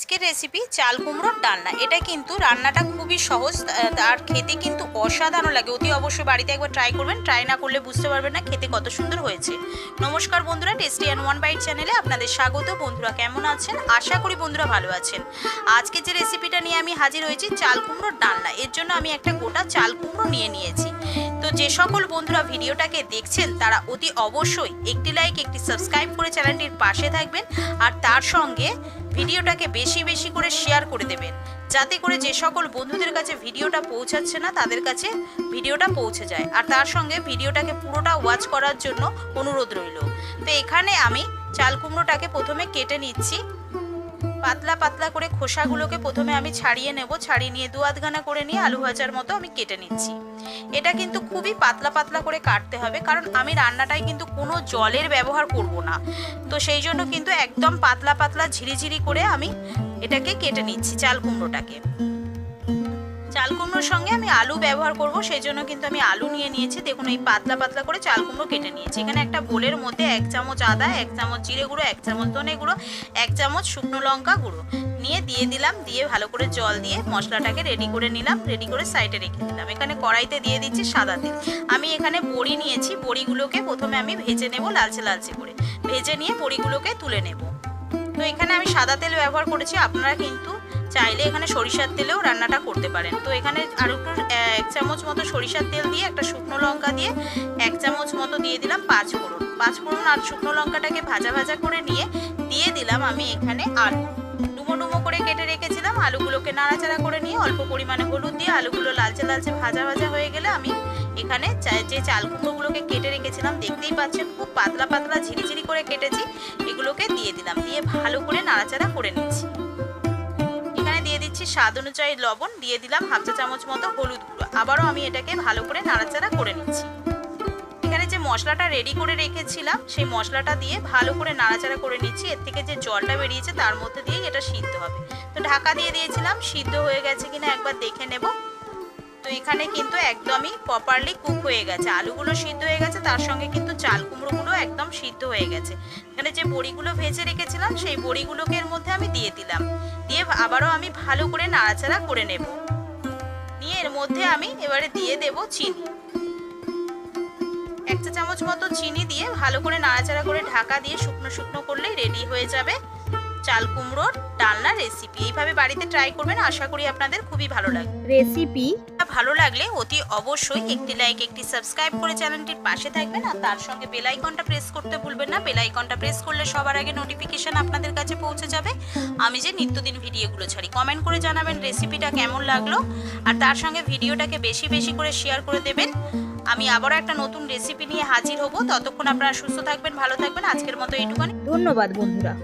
আজকের রেসিপি চাল কুমড়োর ডালনা। এটা কিন্তু রান্নাটা খুবই সহজ আর খেতে কিন্তু অসাধারণ লাগে। অতি অবশ্যই বাড়িতে একবার ট্রাই করবেন। ট্রাই না করলে বুঝতে পারবেন না খেতে কত সুন্দর হয়েছে। নমস্কার বন্ধুরা টেস্টি অ্যান্ড ওয়ান বাইট চ্যানেলে আপনাদের স্বাগত। বন্ধুরা কেমন আছেন? আশা করি বন্ধুরা ভালো আছেন। আজকে যে রেসিপিটা নিয়ে আমি হাজির হয়েছি, চাল কুমড়োর ডালনা। এর জন্য আমি একটা গোটা চাল কুমড়ো নিয়ে নিয়েছি। তো যে সকল বন্ধুরা ভিডিওটাকে দেখছেন, তারা অতি অবশ্যই একটি লাইক একটি সাবস্ক্রাইব করে চ্যানেলটির পাশে থাকবেন। আর তার সঙ্গে ভিডিওটাকে বেশি বেশি করে শেয়ার করে দেবেন। যাতে করে যে সকল বন্ধুদের কাছে ভিডিওটা পৌঁছাচ্ছে না, তাদের কাছে ভিডিওটা পৌঁছে যায়। আর তার সঙ্গে ভিডিওটাকে পুরোটা ওয়াচ করার জন্য অনুরোধ রইল। তো এখানে আমি চাল কুমড়োটাকে প্রথমে কেটে নিচ্ছি। পাতলা পাতলা করে খোসাগুলোকে প্রথমে আমি ছাড়িয়ে নেব, ছাড়িয়ে নিয়ে দু আধখানা করে নিয়ে আলু ভাজার মতো আমি কেটে নিচ্ছি। এটা কিন্তু খুবই পাতলা পাতলা করে কাটতে হবে, কারণ আমি রান্নাটায় কিন্তু কোনো জলের ব্যবহার করব না। তো সেই জন্য কিন্তু একদম পাতলা পাতলা ঝিরিঝিরি করে আমি এটাকে কেটে নিচ্ছি চাল কুমড়োটাকে। চাল কুমড়োর সঙ্গে আমি আলু ব্যবহার করব সেই জন্য কিন্তু আমি আলু নিয়ে নিয়েছি। দেখুন, এই পাতলা পাতলা করে চাল কুমড়ো কেটে নিয়েছি। এখানে একটা বোলের মধ্যে এক চামচ আদা, এক চামচ জিরে গুঁড়ো, এক চামচ ধনে গুঁড়ো, এক চামচ শুকনো লঙ্কা গুঁড়ো। নিয়ে দিয়ে দিলাম, দিয়ে ভালো করে জল দিয়ে মশলাটাকে রেডি করে নিলাম রেডি করে সাইডে রেখে দিলাম। এখানে কড়াইতে দিয়ে দিচ্ছি সাদা তেল। আমি এখানে বড়ি নিয়েছি, বড়িগুলোকে প্রথমে আমি ভেজে নেব লালচে লালচে করে। ভেজে নিয়ে বড়িগুলোকে তুলে নেব। তো এখানে আমি সাদা তেল ব্যবহার করেছি, আপনারা কিন্তু চাইলে এখানে সরিষার তেলেও রান্নাটা করতে পারেন। তো এখানে আর একটু এক চামচ মতো সরিষার তেল দিয়ে একটা শুকনো লঙ্কা দিয়ে এক চামচ মতো দিয়ে দিলাম পাঁচ ফোড়ন। পাঁচ ফোড়ন আর শুকনো লঙ্কাটাকে ভাজা ভাজা করে নিয়ে দিয়ে দিলাম আমি এখানে আলু। ডুমো ডুমো করে কেটে রেখেছিলাম, আলুগুলোকে নাড়াচাড়া করে নিয়ে অল্প পরিমাণে হলুদ দিয়ে আলুগুলো লালচে লালচে ভাজা ভাজা হয়ে গেলে আমি এখানে যে চাল কুমড়োগুলোকে কেটে রেখেছিলাম, দেখতেই পাচ্ছেন খুব পাতলা পাতলা ঝিরিঝিরি করে কেটেছি, এগুলোকে দিয়ে দিলাম, দিয়ে ভালো করে নাড়াচাড়া করে নিচ্ছি। দিচ্ছি স্বাদ অনুযায়ী লবণ দিয়ে দিলাম হাফ চা চামচ মতো হলুদ গুঁড়ো। আবারও আমি এটাকে ভালো করে নাড়াচাড়া করে নিচ্ছি। এখানে যে মশলাটা রেডি করে রেখেছিলাম, সেই মশলাটা দিয়ে ভালো করে নাড়াচাড়া করে নিচ্ছি। এর থেকে যে জলটা বেরিয়েছে, তার মধ্যে দিয়েই এটা সিদ্ধ হবে। তো ঢাকা দিয়ে দিয়েছিলাম, সিদ্ধ হয়ে গেছে কিনা একবার দেখে নেব। এখানে কিন্তু একদমই প্রপারলি কুক হয়ে গেছে। আলুগুলো সিদ্ধ হয়ে গেছে, তার সঙ্গে কিন্তু চাল কুমড়োগুলো একদম সিদ্ধ হয়ে গেছে। এখানে যে বড়িগুলো ভেজে রেখেছিলাম, সেই বড়িগুলোকে এর মধ্যে আমি দিয়ে দিলাম। দিয়ে আবারও আমি ভালো করে নাড়াচাড়া করে নেব। নিয়ে এর মধ্যে আমি এবারে দিয়ে দেব চিনি। এক চা চামচ মতো চিনি দিয়ে ভালো করে নাড়াচাড়া করে ঢাকা দিয়ে শুকনো শুকনো করলেই রেডি হয়ে যাবে। চাল কুমড়োর ডালনা রেসিপি এইভাবে বাড়িতে ট্রাই করবেন আশা করি আপনাদের খুবই ভালো লাগবে। রেসিপি ভালো লাগলে অতি অবশ্যই একটি লাইক একটি সাবস্ক্রাইব করে চ্যানেলটির পাশে থাকবেন আর তার সঙ্গে বেল আইকনটা প্রেস করতে ভুলবেন না। বেল আইকনটা প্রেস করলে সবার আগে নোটিফিকেশন আপনাদের কাছে পৌঁছে যাবে। আমি যে নিত্যদিন ভিডিওগুলো ছাড়ি কমেন্ট করে জানাবেন রেসিপিটা কেমন লাগল। আর তার সঙ্গে ভিডিওটাকে বেশি বেশি করে শেয়ার করে দেবেন। আমি আবারও একটা নতুন রেসিপি নিয়ে হাজির হব। ততক্ষণ আপনারা সুস্থ থাকবেন ভালো থাকবেন। আজকের মতো এইটুখানি। ধন্যবাদ বন্ধুরা।